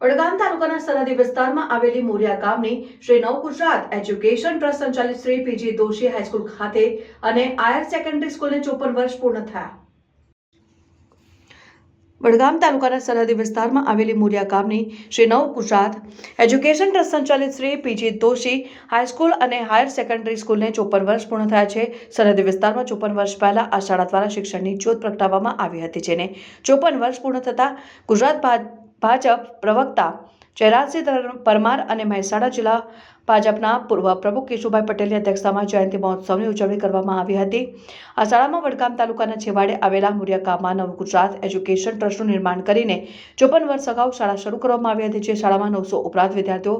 વડગામ તાલુકાના સરહદી વિસ્તારમાં આવેલી મોરિયા ગામની શ્રી નવ ગુજરાત એજ્યુકેશન ટ્રસ્ટ સંચાલિત શ્રી પીજી દોશી હાઈસ્કૂલ ખાતે અને આયર સેકન્ડરી સ્કૂલને ચોપન વર્ષ પૂર્ણ થયા. વડગામ તાલુકાના સરહદી વિસ્તારમાં આવેલી મોરિયા ગામની શ્રી નવ ગુજરાત એજ્યુકેશન ટ્રસ્ટ સંચાલિત Shri PG Doshi high school અને હાયર સેકન્ડરી સ્કૂલને ચોપન વર્ષ પૂર્ણ થયા છે. સરહદી વિસ્તારમાં ચોપન વર્ષ પહેલા આ શાળા દ્વારા શિક્ષણની જ્યોત પ્રગટાવવામાં આવી હતી, જેને ચોપન વર્ષ પૂર્ણ થતાં ગુજરાત ભા- ભાજપ પ્રવક્તા જયરાજસિંહ પરમાર અને મહેસાણા જિલ્લા ભાજપના પૂર્વ પ્રમુખ કેશુભાઈ પટેલની અધ્યક્ષતામાં જયંતિ મહોત્સવની ઉજવણી કરવામાં આવી હતી. આ શાળામાં વડગામ તાલુકાના છેવાડે આવેલા મુરિયા ગામમાં નવ ગુજરાત એજ્યુકેશન ટ્રસ્ટનું નિર્માણ કરીને ચોપન વર્ષ અગાઉ શાળા શરૂ કરવામાં આવી હતી, જે શાળામાં નવસો ઉપરાંત વિદ્યાર્થીઓ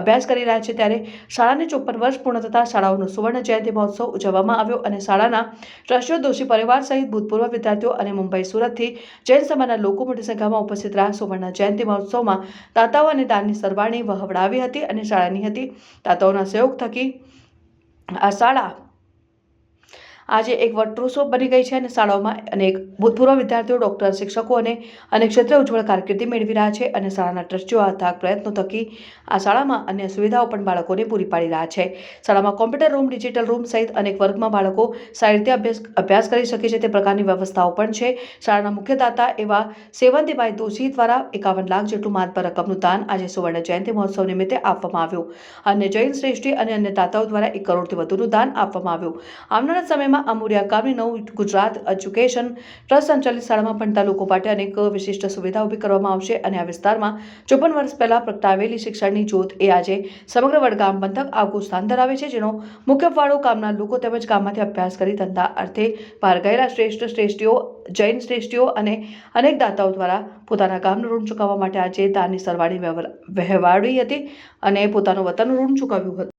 અભ્યાસ કરી રહ્યા છે. ત્યારે શાળાને ચોપન વર્ષ પૂર્ણ થતાં શાળાઓનો સુવર્ણ જયંતિ મહોત્સવ ઉજવવામાં આવ્યો અને શાળાના ટ્રસ્ટીઓ દોશી પરિવાર સહિત ભૂતપૂર્વ વિદ્યાર્થીઓ અને મુંબઈ સુરતથી જૈન સમાજના લોકો મોટી સંખ્યામાં ઉપસ્થિત રહ્યા. સુવર્ણ જયંતિ મહોત્સવમાં દાતાઓ અને દાનની સરવાણી વહવડાવી હતી અને શાળાની હતી દાતાઓના સહયોગ થકી આ શાળા આજે એક વટવૃક્ષો બની ગઈ છે અને શાળાઓમાં અનેક ભૂતપૂર્વ વિદ્યાર્થીઓ, ડોક્ટર, શિક્ષકો અને અનેક ક્ષેત્રે ઉજ્જવળ કારકિર્દી મેળવી રહ્યા છે અને શાળાના ટ્રસ્ટીઓ આ થાક પ્રયત્નો થકી આ શાળામાં અન્ય સુવિધાઓ પણ બાળકોને પૂરી પાડી રહ્યા છે. શાળામાં કોમ્પ્યુટર રૂમ, ડિજિટલ રૂમ સહિત અનેક વર્ગમાં બાળકો સારી રીતે અભ્યાસ અભ્યાસ કરી શકે છે તે પ્રકારની વ્યવસ્થાઓ પણ છે. શાળાના મુખ્ય દાતા એવા સેવંતીભાઈ દોશી દ્વારા એકાવન લાખ જેટલું માતબર રકમનું દાન આજે સુવર્ણ જયંતિ મહોત્સવ નિમિત્તે આપવામાં આવ્યું. અને જૈન શ્રેષ્ઠી અને અન્ય દાતાઓ દ્વારા એક કરોડથી વધુનું દાન આપવામાં આવ્યું. આવનારા સમયમાં અમુરિયા ગામની નવ ગુજરાત એજ્યુકેશન ટ્રસ્ટ સંચાલિત શાળામાં ભણતા લોકો માટે અનેક વિશિષ્ટ સુવિધા ઊભી કરવામાં આવશે અને આ વિસ્તારમાં ચોપન વર્ષ પહેલાં પ્રગટાવેલી શિક્ષણની જ્યોત એ આજે સમગ્ર વડગામ પંથક આગવું સ્થાન ધરાવે છે, જેનો મુખ્ય ફાળો ગામના લોકો તેમજ ગામમાંથી અભ્યાસ કરી ધંધા અર્થે બહાર ગયેલા શ્રેષ્ઠ શ્રેષ્ઠીઓ, જૈન શ્રેષ્ઠીઓ અને અનેક દાતાઓ દ્વારા પોતાના ગામનું ઋણ ચૂકવવા માટે આજે દાનની સરવાળી વહેવાડી હતી અને પોતાનું વતનનું ઋણ ચૂકવ્યું હતું.